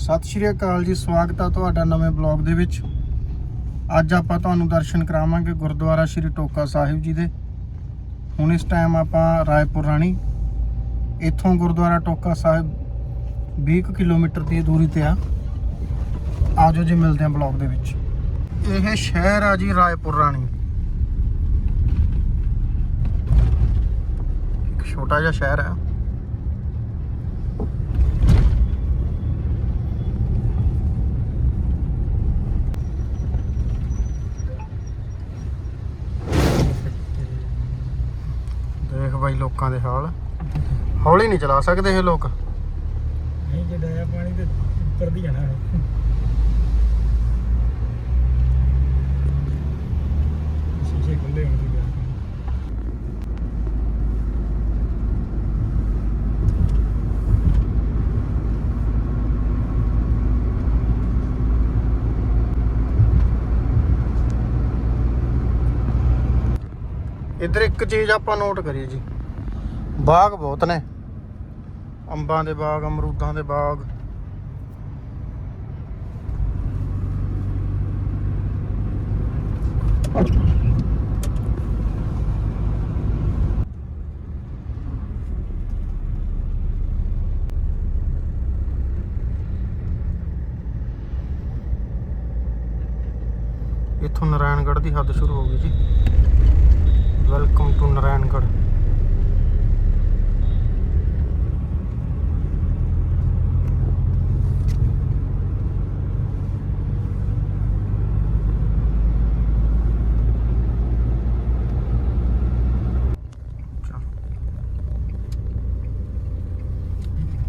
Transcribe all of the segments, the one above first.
ਸਤਿ ਸ਼੍ਰੀ ਅਕਾਲ ਜੀ, ਸਵਾਗਤ ਆ ਤੁਹਾਡਾ ਨਵੇਂ ਬਲੌਗ ਦੇ ਵਿੱਚ। ਅੱਜ ਆਪਾਂ ਤੁਹਾਨੂੰ ਦਰਸ਼ਨ ਕਰਾਵਾਂਗੇ ਗੁਰਦੁਆਰਾ ਸ਼੍ਰੀ ਟੋਕਾ ਸਾਹਿਬ ਜੀ ਦੇ। ਹੁਣ ਇਸ ਟਾਈਮ ਆਪਾਂ ਰਾਏਪੁਰ ਰਾਣੀ। ਇੱਥੋਂ ਗੁਰਦੁਆਰਾ ਟੋਕਾ ਸਾਹਿਬ 20 ਕੁ ਕਿਲੋਮੀਟਰ ਦੀ ਦੂਰੀ ਤੇ ਆ। ਆਜੋ ਜੀ, ਮਿਲਦੇ ਹਾਂ ਬਲੌਗ ਦੇ ਵਿੱਚ। ਇਹ ਸ਼ਹਿਰ ਆ ਜੀ ਰਾਏਪੁਰ ਰਾਣੀ। ਇੱਕ ਛੋਟਾ ਜਿਹਾ ਸ਼ਹਿਰ ਹੈ ਦੇਖ ਬਾਈ ਲੋਕਾਂ ਦੇ ਹਾਲ। ਹੌਲੀ ਨਹੀਂ ਚਲਾ ਸਕਦੇ ਇਹ ਲੋਕ। ਨਹੀਂ, ਜੇ ਡਾਇਆ ਪਾਣੀ ਤੇ ਉੱਪਰ ਦੀ ਜਾਣਾ ਹੈ ਸ਼ੀਸ਼ੇ ਖੁੱਲੇ ਹੋਣ ਦੀ ਗੱਲ ਇੱਧਰ ਇੱਕ ਚੀਜ਼ ਆਪਾਂ ਨੋਟ ਕਰੀਏ ਜੀ। ਬਾਗ ਬਹੁਤ ਨੇ। ਅੰਬਾਂ ਦੇ ਬਾਗ, ਅਮਰੂਦਾਂ ਦੇ ਬਾਗ। ਇੱਥੋਂ ਨਾਰਾਇਣਗੜ੍ਹ ਦੀ ਹੱਦ ਸ਼ੁਰੂ ਹੋ ਗਈ ਜੀ। ਵੈਲਕਮ ਟੂ ਨਾਰਾਇਣਗੜ੍ਹ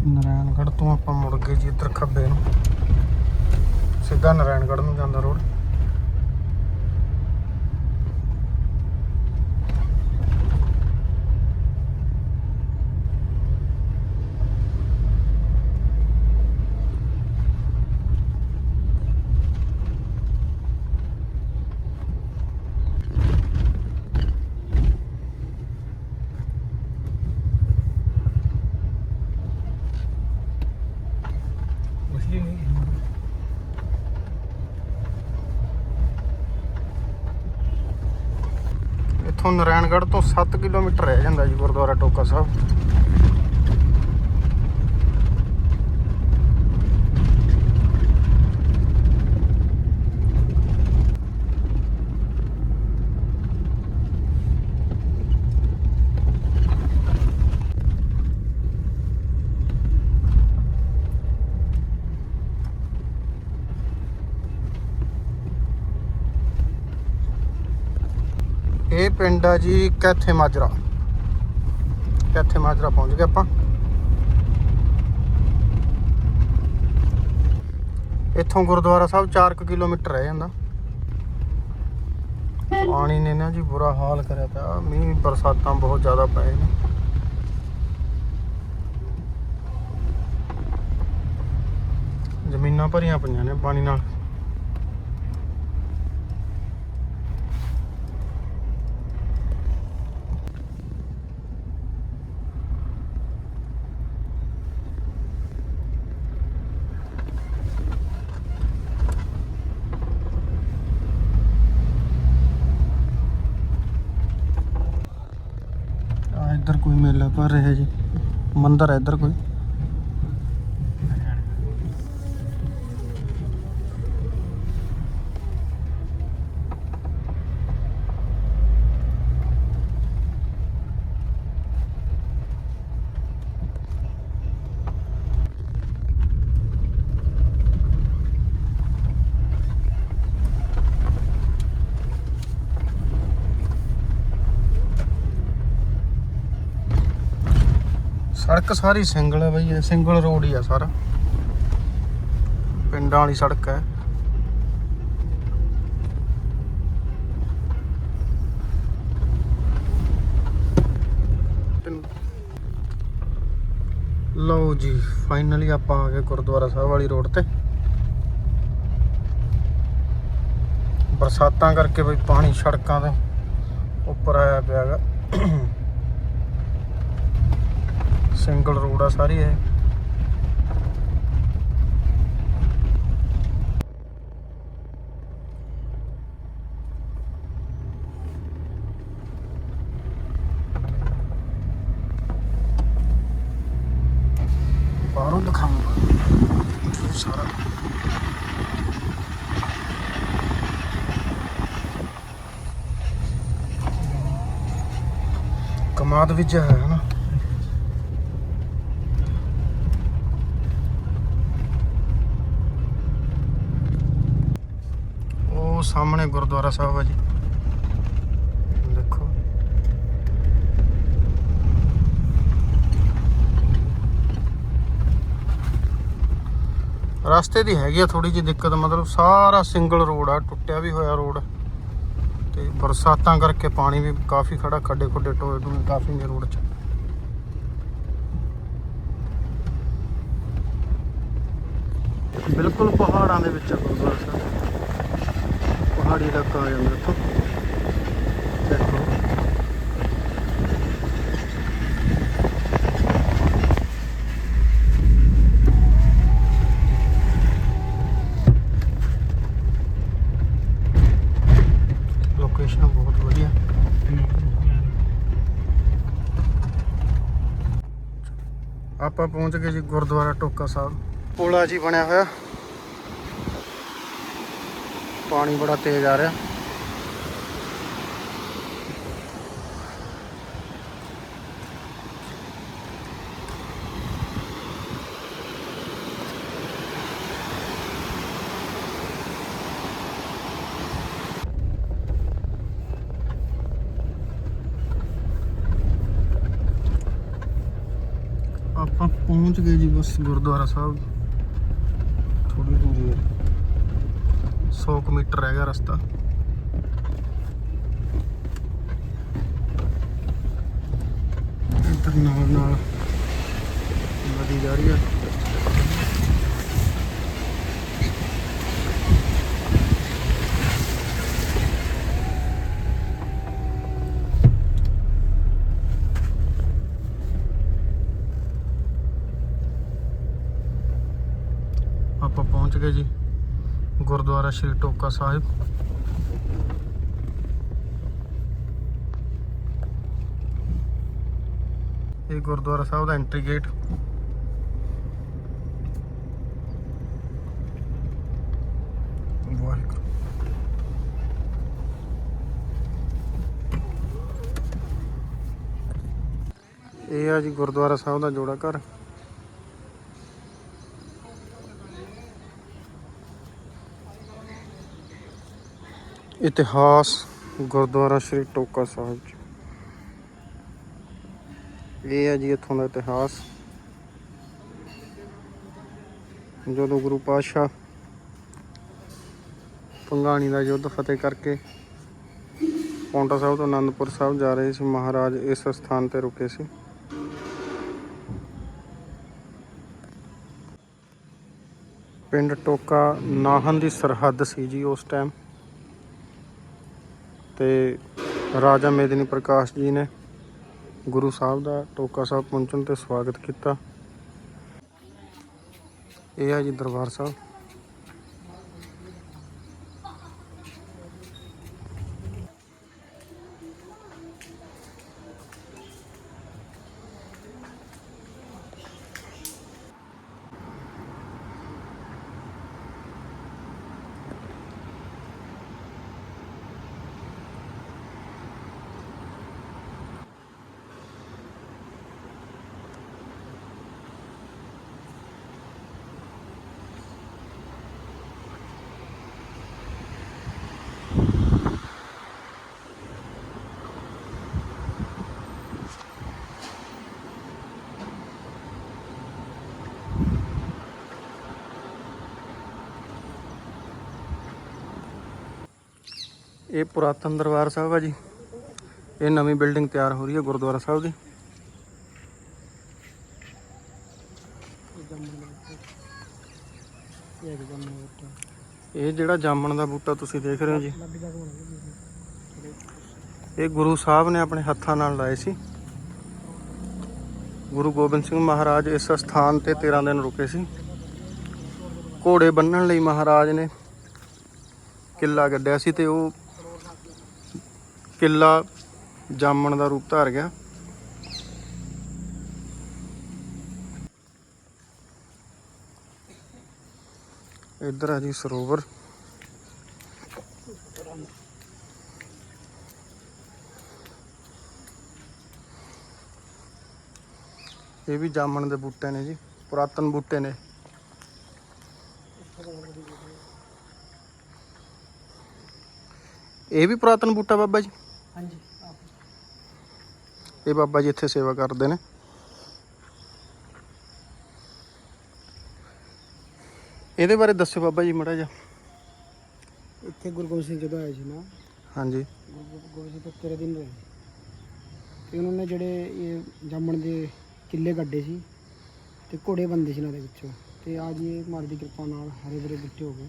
ਨਾਰਾਇਣਗੜ੍ਹ ਤੋਂ ਆਪਾਂ ਮੁੜ ਗਏ ਜੀ ਇੱਧਰ ਖੱਬੇ ਨੂੰ। ਸਿੱਧਾ ਨਾਰਾਇਣਗੜ੍ਹ ਨੂੰ ਜਾਂਦਾ ਰੋਡ ਕੁਛ ਵੀ ਨਹੀਂ ਇੱਥੋਂ ਨਾਰਾਇਣਗੜ੍ਹ ਤੋਂ 7 ਕਿਲੋਮੀਟਰ ਰਹਿ ਜਾਂਦਾ ਜੀ ਗੁਰਦੁਆਰਾ ਟੋਕਾ ਸਾਹਿਬ। ਇਹ ਪਿੰਡ ਆ ਜੀ ਕੈਥੇ ਮਾਜਰਾ। ਕੈਥੇ ਮਾਜਰਾ ਪਹੁੰਚ ਗਏ ਆਪਾਂ। ਇੱਥੋਂ ਗੁਰਦੁਆਰਾ ਸਾਹਿਬ 4 ਕਿਲੋਮੀਟਰ ਰਹਿ ਜਾਂਦਾ। ਪਾਣੀ ਨੇ ਨਾ ਜੀ ਬੁਰਾ ਹਾਲ ਕਰਿਆ ਪਿਆ। ਮੀਂਹ, ਬਰਸਾਤਾਂ ਬਹੁਤ ਜ਼ਿਆਦਾ ਪਏ ਨੇ। ਜ਼ਮੀਨਾਂ ਭਰੀਆਂ ਪਈਆਂ ਨੇ ਪਾਣੀ ਨਾਲ ਆ ਇੱਧਰ ਕੋਈ ਮੇਲਾ ਰਿਹਾ ਜੀ। ਮੰਦਰ ਹੈ ਇੱਧਰ ਕੋਈ? ਸੜਕ ਸਾਰੀ ਸਿੰਗਲ ਹੈ ਬਈ ਸਿੰਗਲ ਰੋਡ ਹੀ ਆ ਸਾਰਾ। ਪਿੰਡਾਂ ਵਾਲੀ ਸੜਕ ਹੈ। ਲਓ ਜੀ ਫਾਈਨਲੀ ਆਪਾਂ ਆ ਗਏ ਗੁਰਦੁਆਰਾ ਸਾਹਿਬ ਵਾਲੀ ਰੋਡ ਤੇ। ਬਰਸਾਤਾਂ ਕਰਕੇ ਬਈ ਪਾਣੀ ਸੜਕਾਂ ਦੇ ਉੱਪਰ ਆਇਆ ਪਿਆ ਗਾ सिंगल रोड है सारी है कमाद भी जो ਸਾਹਮਣੇ ਗੁਰਦੁਆਰਾ ਸਾਹਿਬ ਆ ਜੀ। ਦੇਖੋ। ਰਸਤੇ ਦੀ ਹੈਗੀ ਆ ਥੋੜੀ ਜਿਹੀ ਦਿੱਕਤ, ਮਤਲਬ ਸਾਰਾ ਸਿੰਗਲ ਰੋਡ ਆ, ਟੁੱਟਿਆ ਵੀ ਹੋਇਆ ਰੋਡ। ਤੇ ਬਰਸਾਤਾਂ ਕਰਕੇ ਪਾਣੀ ਵੀ ਕਾਫੀ ਖੜਾ ਖੱਡੇ ਖੁੱਡੇ ਟੋਏ ਟੂਏ ਕਾਫੀ ਨੇ ਰੋਡ 'ਚ। ਬਿਲਕੁਲ ਪਹਾੜਾਂ ਦੇ ਵਿੱਚ ਆ ਗੁਰਦੁਆਰਾ ਸਾਹਿਬ। ਪਹਾੜੀ ਇਲਾਕਾ ਆ ਜਾਂਦਾ ਇੱਥੋਂ ਦੇਖੋ ਲੋਕੇਸ਼ਨ ਬਹੁਤ ਵਧੀਆ ਆਪਾਂ ਪਹੁੰਚ ਗਏ ਜੀ ਗੁਰਦੁਆਰਾ ਟੋਕਾ ਸਾਹਿਬ ਪੁਲਾ ਜੀ ਬਣਿਆ ਹੋਇਆ ਪਾਣੀ ਬੜਾ ਤੇਜ਼ ਆ ਰਿਹਾ। ਆਪਾਂ ਪਹੁੰਚ ਗਏ ਜੀ ਬਸ ਗੁਰਦੁਆਰਾ ਸਾਹਿਬ ਥੋੜੀ ਦੂਰੀ ਹੈ 100 ਕੁ ਮੀਟਰ ਹੈਗਾ ਰਸਤਾ। ਇੱਧਰ ਨਾਲ ਨਾਲ ਨਦੀ ਜਾ ਰਹੀ ਹੈ ਆਪਾਂ ਪਹੁੰਚ ਗਏ ਜੀ। ਗੁਰਦੁਆਰਾ ਸ਼੍ਰੀ ਟੋਕਾ ਸਾਹਿਬ। ਇਹ ਗੁਰਦੁਆਰਾ ਸਾਹਿਬ ਦਾ ਐਂਟਰੀ ਗੇਟ ਵਾਹਿਗੁਰੂ। ਇਹ ਆ ਜੀ ਗੁਰਦੁਆਰਾ ਸਾਹਿਬ ਦਾ ਜੋੜਾ ਘਰ। ਇਤਿਹਾਸ, ਗੁਰਦੁਆਰਾ ਸ਼੍ਰੀ ਟੋਕਾ ਸਾਹਿਬ ਜੀ। ਇਹ ਹੈ ਜੀ ਇੱਥੋਂ ਦਾ ਇਤਿਹਾਸ। ਜਦੋਂ ਗੁਰੂ ਪਾਤਸ਼ਾਹ ਪੰਗਾਣੀ ਦਾ ਯੁੱਧ ਫਤਿਹ ਕਰਕੇ ਪੌਂਟਾ ਸਾਹਿਬ ਤੋਂ ਆਨੰਦਪੁਰ ਸਾਹਿਬ ਜਾ ਰਹੇ ਸੀ, ਮਹਾਰਾਜ ਇਸ ਸਥਾਨ ਤੇ ਰੁਕੇ ਸੀ। ਪਿੰਡ ਟੋਕਾ ਨਾਹਨ ਦੀ ਸਰਹੱਦ ਸੀ ਜੀ ਉਸ ਟਾਈਮ ਤੇ ਰਾਜਾ ਮੇਦਨੀ ਪ੍ਰਕਾਸ਼ ਜੀ ਨੇ ਗੁਰੂ ਸਾਹਿਬ ਦਾ ਟੋਕਾ ਸਾਹਿਬ ਪਹੁੰਚਣ ਤੇ ਸਵਾਗਤ ਕੀਤਾ। ਇਹ ਹੈ ਜੀ ਦਰਬਾਰ ਸਾਹਿਬ। ਇਹ ਪੁਰਾਤਨ ਦਰਬਾਰ ਸਾਹਿਬ ਆ ਜੀ। ਇਹ ਨਵੀਂ ਬਿਲਡਿੰਗ ਤਿਆਰ ਹੋ ਰਹੀ ਹੈ ਗੁਰਦੁਆਰਾ ਸਾਹਿਬ ਦੀ। ਇਹ ਜਿਹੜਾ ਜਾਮਣ ਦਾ ਬੂਟਾ ਤੁਸੀਂ ਦੇਖ ਰਹੇ ਹੋ ਜੀ। ਇਹ ਗੁਰੂ ਸਾਹਿਬ ਨੇ ਆਪਣੇ ਹੱਥਾਂ ਨਾਲ ਲਾਏ ਸੀ। ਗੁਰੂ ਗੋਬਿੰਦ ਸਿੰਘ ਮਹਾਰਾਜ ਇਸ ਸਥਾਨ ਤੇ 13 ਦਿਨ ਰੁਕੇ ਸੀ। ਘੋੜੇ ਬੰਨਣ ਲਈ ਮਹਾਰਾਜ ਨੇ ਕਿੱਲਾ ਗੱਡਿਆ ਸੀ ਤੇ ਉਹ ਕਿੱਲਾ ਜਾਮਣ ਦਾ ਰੂਪ ਧਾਰ ਗਿਆ। ਇੱਧਰ ਆ ਜੀ ਸਰੋਵਰ। ਇਹ ਵੀ ਜਾਮਣ ਦੇ ਬੂਟੇ ਨੇ ਜੀ, ਪੁਰਾਤਨ ਬੂਟੇ ਨੇ। ਇਹ ਵੀ ਪੁਰਾਤਨ ਬੂਟਾ ਬਾਬਾ ਜੀ? ਹਾਂਜੀ। ਇਹ ਬਾਬਾ ਜੀ ਇੱਥੇ ਸੇਵਾ ਕਰਦੇ ਨੇ। ਇਹਦੇ ਬਾਰੇ ਦੱਸਿਓ ਬਾਬਾ ਜੀ ਮੜਾ ਜਾ ਇੱਥੇ ਗੁਰੂ ਗੋਬਿੰਦ ਸਿੰਘ ਜਦੋਂ ਆਏ ਸੀ ਨਾ। ਹਾਂਜੀ। ਗੁਰੂ ਗੋਬਿੰਦ ਸਿੰਘ ਤੋਂ ਤੇਰੇ ਦਿਨ ਰਹੇ ਤੇ ਉਹਨਾਂ ਨੇ ਜਿਹੜੇ ਇਹ ਜਾਮਣ ਦੇ ਕਿੱਲੇ ਗੱਡੇ ਸੀ ਤੇ ਘੋੜੇ ਬੰਦੇ ਸੀ ਇਹਨਾਂ ਦੇ ਵਿੱਚੋਂ। ਤੇ ਅੱਜ ਇਹ ਮਾਰੀ ਦੀ ਕਿਰਪਾ ਨਾਲ ਹਰੇ ਭਰੇ ਬੂਟੇ ਹੋ ਗਏ।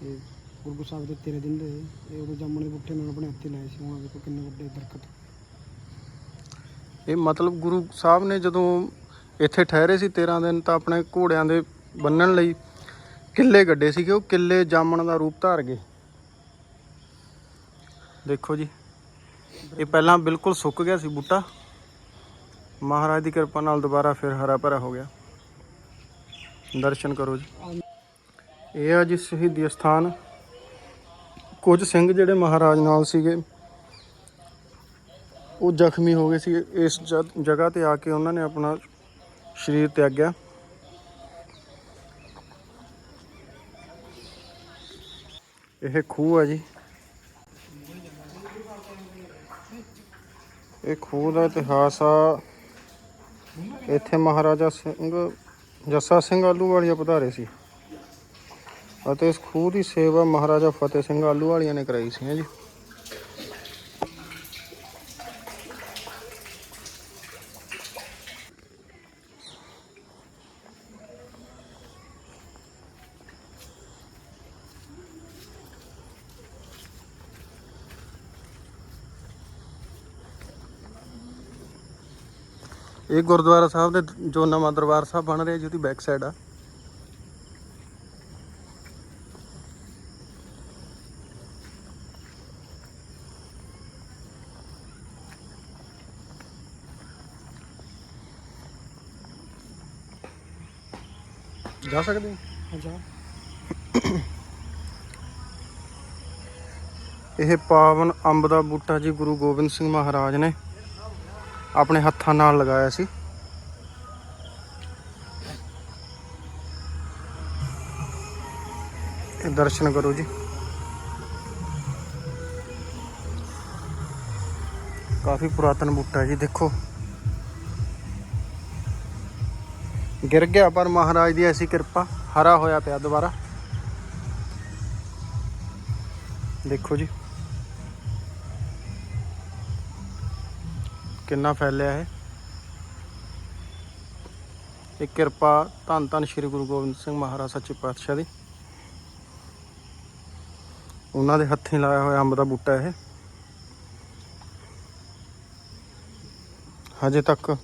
ਤੇ ਗੁਰੂ ਸਾਹਿਬ ਦੇ ਤੇਰੇ ਦਿਨ ਰਹੇ। ਇਹ ਉਹ ਜਾਮਣ ਦੇ ਬੂਟੇ ਨਾਲ ਆਪਣੇ ਹੱਥੇ ਲਾਏ ਸੀ। ਹੁਣ ਦੇਖੋ ਕਿੰਨੇ ਵੱਡੇ ਦਰਖਤ। ਇਹ ਮਤਲਬ ਗੁਰੂ ਸਾਹਿਬ ਨੇ ਜਦੋਂ ਇੱਥੇ ਠਹਿਰੇ ਸੀ 13 ਦਿਨ, ਤਾਂ ਆਪਣੇ ਘੋੜਿਆਂ ਦੇ ਬੰਨਣ ਲਈ ਕਿੱਲੇ ਗੱਡੇ ਸੀਗੇ। ਉਹ ਕਿੱਲੇ ਜਾਮਣ ਦਾ ਰੂਪ ਧਾਰ ਗਏ। ਦੇਖੋ ਜੀ, ਇਹ ਪਹਿਲਾਂ ਬਿਲਕੁਲ ਸੁੱਕ ਗਿਆ ਸੀ ਬੂਟਾ। ਮਹਾਰਾਜ ਦੀ ਕਿਰਪਾ ਨਾਲ ਦੁਬਾਰਾ ਫਿਰ ਹਰਾ ਭਰਾ ਹੋ ਗਿਆ। ਦਰਸ਼ਨ ਕਰੋ ਜੀ। ਇਹ ਆ ਜੀ ਸ਼ਹੀਦੀ ਸਥਾਨ ਕੁਝ ਸਿੰਘ ਜਿਹੜੇ ਮਹਾਰਾਜ ਨਾਲ ਸੀਗੇ, ਉਹ ਜ਼ਖਮੀ ਹੋ ਗਏ ਸੀ ਇਸ ਜਗ੍ਹਾ ਤੇ ਆ ਕੇ ਉਹਨਾਂ ਨੇ ਆਪਣਾ ਸਰੀਰ ਤਿਆਗਿਆ। ਇਹ ਖੂਹ ਹੈ ਜੀ। ਇਹ ਖੂਹ ਦਾ ਇਤਿਹਾਸ ਆ। ਇੱਥੇ ਮਹਾਰਾਜਾ ਸਿੰਘ, ਜੱਸਾ ਸਿੰਘ ਆਲੂ ਆਲੂਵਾਲੀਆ ਪਧਾਰੇ ਸੀ। ਅਤੇ ਇਸ ਖੂਹ ਦੀ ਸੇਵਾ ਮਹਾਰਾਜਾ ਫਤਿਹ ਸਿੰਘ ਆਲੂ ਵਾਲੀਆਂ ਨੇ ਕਰਾਈ ਸੀ ਜੀ। ਇਹ ਗੁਰਦੁਆਰਾ ਸਾਹਿਬ ਦੇ ਜੋ ਨਵਾਂ ਦਰਬਾਰ ਸਾਹਿਬ ਬਣ ਰਿਹਾ ਜਿਹਦੀ ਬੈਕ ਸਾਈਡ ਆ। ਜਾ ਸਕਦੇ ਅੱਛਾ। ਇਹ ਪਾਵਨ ਅੰਬ ਦਾ ਬੂਟਾ ਜੀ ਗੁਰੂ ਗੋਬਿੰਦ ਸਿੰਘ ਮਹਾਰਾਜ ਨੇ ਆਪਣੇ ਹੱਥਾਂ ਨਾਲ ਲਗਾਇਆ ਸੀ। ਇਹ ਦਰਸ਼ਨ ਕਰੋ ਜੀ। ਕਾਫੀ ਪੁਰਾਤਨ ਬੂਟਾ ਜੀ ਦੇਖੋ। ਗਿਰ ਗਿਆ, ਪਰ ਮਹਾਰਾਜ ਦੀ ਐਸੀ ਕਿਰਪਾ, ਹਰਾ ਹੋਇਆ ਪਿਆ ਦੁਬਾਰਾ। ਦੇਖੋ ਜੀ। ਕਿੰਨਾ ਫੈਲਿਆ ਹੈ ਇਹ ਕਿਰਪਾ ਧੰਨ ਧੰਨ ਸ਼੍ਰੀ ਗੁਰੂ ਗੋਬਿੰਦ ਸਿੰਘ ਮਹਾਰਾਜ ਸੱਚੇ ਪਾਤਸ਼ਾਹ ਦੀ। ਉਹਨਾਂ ਦੇ ਹੱਥੀਂ ਲਾਇਆ ਹੋਇਆ ਅੰਬ ਦਾ ਬੂਟਾ ਇਹ। ਹਜੇ ਤੱਕ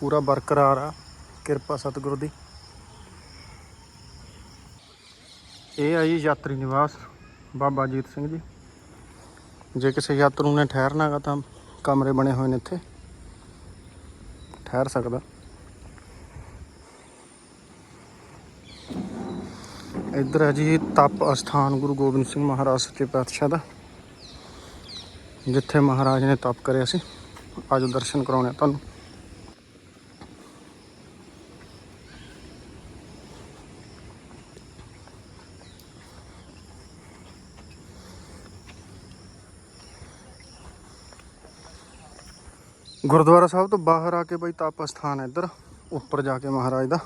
ਪੂਰਾ ਬਰਕਰਾਰ ਆ। ਕਿਰਪਾ ਸਤਿਗੁਰੂ ਦੀ। ਇਹ ਆ ਜੀ ਯਾਤਰੀ ਨਿਵਾਸ, ਬਾਬਾ ਜੀਤ ਸਿੰਘ ਜੀ। ਜੇ ਕਿਸੇ ਯਾਤਰੂ ਨੇ ਠਹਿਰਨਾ ਹੈਗਾ ਤਾਂ ਕਮਰੇ ਬਣੇ ਹੋਏ ਨੇ ਇੱਥੇ। ਠਹਿਰ ਸਕਦਾ। ਇੱਧਰ ਹੈ ਜੀ ਤਪ ਅਸਥਾਨ ਗੁਰੂ ਗੋਬਿੰਦ ਸਿੰਘ ਮਹਾਰਾਜ ਸੱਚੇ ਪਾਤਸ਼ਾਹ ਦਾ, ਜਿੱਥੇ ਮਹਾਰਾਜ ਨੇ ਤਪ ਕਰਿਆ ਸੀ। ਅੱਜ ਦਰਸ਼ਨ ਕਰਾਉਣੇ ਆ ਤੁਹਾਨੂੰ। ਗੁਰਦੁਆਰਾ ਸਾਹਿਬ ਤੋਂ ਬਾਹਰ ਆ ਕੇ ਬਈ ਤਪ ਸਥਾਨ ਹੈ ਇੱਧਰ, ਉੱਪਰ ਜਾ ਕੇ ਮਹਾਰਾਜ ਦਾ।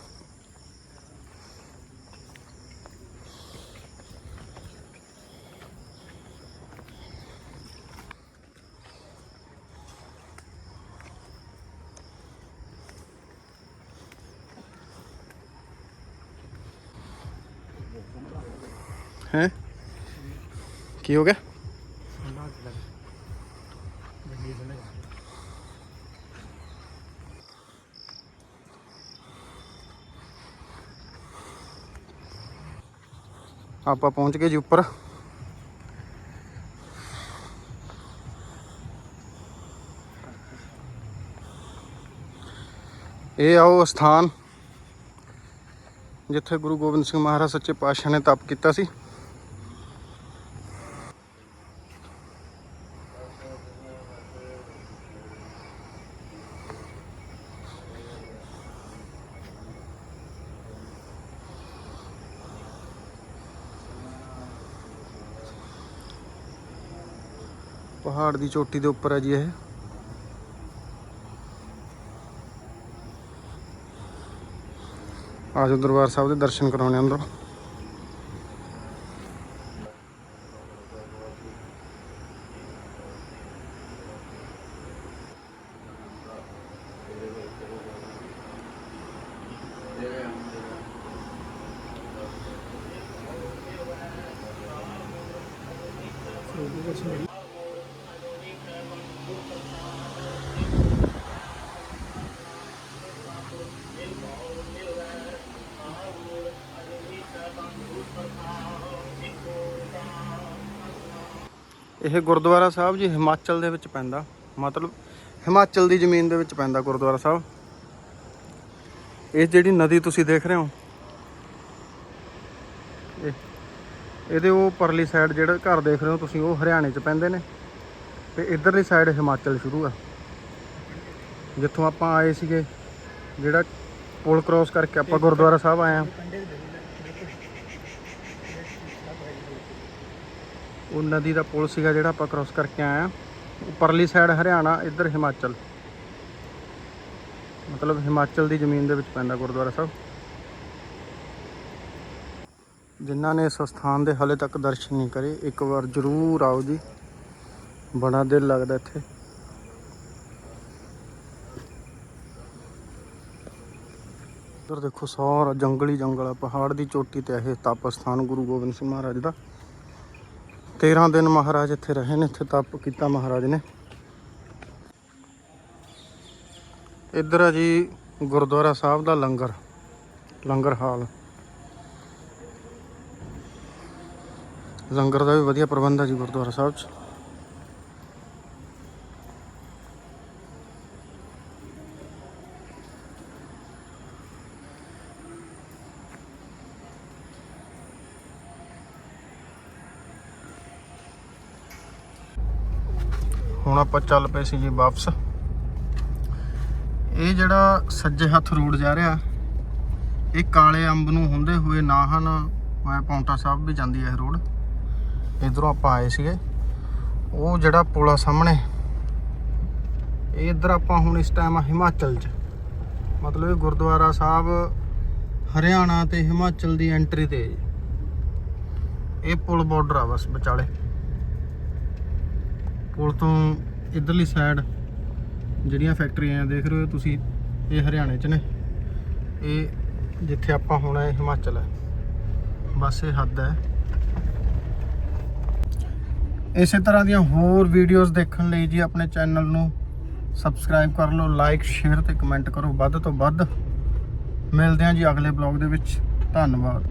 ਹੈ? ਕੀ ਹੋ ਗਿਆ? ਆਪਾਂ ਪਹੁੰਚ ਗਏ ਜੀ ਉੱਪਰ। ਇਹ ਆ ਉਹ ਸਥਾਨ ਜਿੱਥੇ ਗੁਰੂ ਗੋਬਿੰਦ ਸਿੰਘ ਮਹਾਰਾਜ ਸੱਚੇ ਪਾਤਸ਼ਾਹ ਨੇ ਤਪ ਕੀਤਾ ਸੀ। ਪਹਾੜ ਦੀ ਚੋਟੀ ਦੇ ਉੱਪਰ ਹੈ ਜੀ ਇਹ। ਆਜੋ ਦਰਬਾਰ ਸਾਹਿਬ ਦੇ ਦਰਸ਼ਨ ਕਰਾਉਣੇ ਅੰਦਰ। ਇਹ ਗੁਰਦੁਆਰਾ ਸਾਹਿਬ ਜੀ ਹਿਮਾਚਲ ਦੇ ਵਿੱਚ ਪੈਂਦਾ। ਮਤਲਬ ਹਿਮਾਚਲ ਦੀ ਜ਼ਮੀਨ ਦੇ ਵਿੱਚ ਪੈਂਦਾ ਗੁਰਦੁਆਰਾ ਸਾਹਿਬ। ਇਹ ਜਿਹੜੀ ਨਦੀ ਤੁਸੀਂ ਦੇਖ ਰਹੇ ਹੋ, ਇਹ ਇਹਦੇ ਉਹ ਪਰਲੀ ਸਾਈਡ ਜਿਹੜਾ ਘਰ ਦੇਖ ਰਹੇ ਹੋ ਤੁਸੀਂ, ਉਹ ਹਰਿਆਣੇ 'ਚ ਪੈਂਦੇ ਨੇ। ਤੇ ਇਧਰਲੀ ਸਾਈਡ ਹਿਮਾਚਲ ਸ਼ੁਰੂ ਆ। ਜਿੱਥੋਂ ਆਪਾਂ ਆਏ ਸੀਗੇ, ਜਿਹੜਾ ਪੁਲ ਕ੍ਰੋਸ ਕਰਕੇ ਆਪਾਂ ਗੁਰਦੁਆਰਾ ਸਾਹਿਬ ਆਏ ਆ। ਉਹ ਨਦੀ ਦਾ ਪੁਲ ਸੀਗਾ ਜਿਹੜਾ ਆਪਾਂ ਕ੍ਰੋਸ ਕਰਕੇ ਆਏ ਆ ਪਰਲੀ ਸਾਈਡ ਹਰਿਆਣਾ, ਇੱਧਰ ਹਿਮਾਚਲ। ਮਤਲਬ ਹਿਮਾਚਲ ਦੀ ਜ਼ਮੀਨ ਦੇ ਵਿੱਚ ਪੈਂਦਾ ਗੁਰਦੁਆਰਾ ਸਾਹਿਬ। ਜਿਨ੍ਹਾਂ ਨੇ ਇਸ ਸਥਾਨ ਦੇ ਹਲੇ ਤੱਕ ਦਰਸ਼ਨ ਨਹੀਂ ਕਰੇ, ਇੱਕ ਵਾਰ ਜ਼ਰੂਰ ਆਓ ਜੀ। ਬੜਾ ਦਿਲ ਲੱਗਦਾ ਇੱਥੇ। ਇੱਧਰ ਦੇਖੋ ਸਾਰਾ ਜੰਗਲੀ ਜੰਗਲ ਆ, ਪਹਾੜ ਦੀ ਚੋਟੀ ਤੇ ਇਹ ਤਪ ਸਥਾਨ ਗੁਰੂ ਗੋਬਿੰਦ ਸਿੰਘ ਮਹਾਰਾਜ ਦਾ। 13 ਦਿਨ ਮਹਾਰਾਜ ਇੱਥੇ ਰਹੇ ਨੇ, ਇੱਥੇ ਤਪ ਕੀਤਾ ਮਹਾਰਾਜ ਨੇ। ਇੱਧਰ ਆ ਜੀ ਗੁਰਦੁਆਰਾ ਸਾਹਿਬ ਦਾ ਲੰਗਰ ਲੰਗਰ ਹਾਲ। ਲੰਗਰ ਦਾ ਵੀ ਵਧੀਆ ਪ੍ਰਬੰਧ ਆ ਜੀ ਗੁਰਦੁਆਰਾ ਸਾਹਿਬ 'ਚ। ਹੁਣ ਆਪਾਂ ਚੱਲ ਪਏ ਸੀ ਜੀ ਵਾਪਸ। ਇਹ ਜਿਹੜਾ ਸੱਜੇ ਹੱਥ ਰੋਡ ਜਾ ਰਿਹਾ, ਇਹ ਕਾਲੇ ਅੰਬ ਨੂੰ ਹੁੰਦੇ ਹੋਏ ਨਾਹਨ ਮੈਂ ਪੌਂਟਾ ਸਾਹਿਬ ਵੀ ਜਾਂਦੀ ਹੈ ਇਹ ਰੋਡ। ਇਧਰੋਂ ਆਪਾਂ ਆਏ ਸੀਗੇ। ਉਹ ਜਿਹੜਾ ਪੁਲ ਆ ਸਾਹਮਣੇ, ਇਹ ਇਧਰ ਆਪਾਂ ਹੁਣ ਇਸ ਟਾਈਮ ਹਿਮਾਚਲ 'ਚ। ਮਤਲਬ ਇਹ ਗੁਰਦੁਆਰਾ ਸਾਹਿਬ, ਹਰਿਆਣਾ ਤੇ ਹਿਮਾਚਲ ਦੀ ਐਂਟਰੀ ਤੇ ਇਹ ਪੁਲ ਬਾਰਡਰ ਆ ਬਸ ਵਿਚਾਲੇ। ਪੁਲ ਤੋਂ ਇਧਰਲੀ ਸਾਈਡ ਜਿਹੜੀਆਂ ਫੈਕਟਰੀਆਂ ਆ, ਦੇਖ ਰਹੇ ਹੋ ਤੁਸੀਂ, ਇਹ ਹਰਿਆਣੇ 'ਚ ਨੇ। ਇਹ ਜਿੱਥੇ ਆਪਾਂ ਹੁਣ ਇਹ ਹਿਮਾਚਲ ਹੈ। ਬਸ ਇਹ ਹੱਦ ਹੈ। ਇਸੇ ਤਰ੍ਹਾਂ ਦੀਆਂ ਹੋਰ ਵੀਡੀਓਜ਼ ਦੇਖਣ ਲਈ ਜੀ ਆਪਣੇ ਚੈਨਲ ਨੂੰ ਸਬਸਕ੍ਰਾਈਬ ਕਰ ਲਓ ਲਾਈਕ ਸ਼ੇਅਰ ਤੇ ਕਮੈਂਟ ਕਰੋ। ਵੱਧ ਤੋਂ ਵੱਧ ਮਿਲਦੇ ਹਾਂ ਜੀ ਅਗਲੇ ਬਲੌਗ ਦੇ ਵਿੱਚ। ਧੰਨਵਾਦ।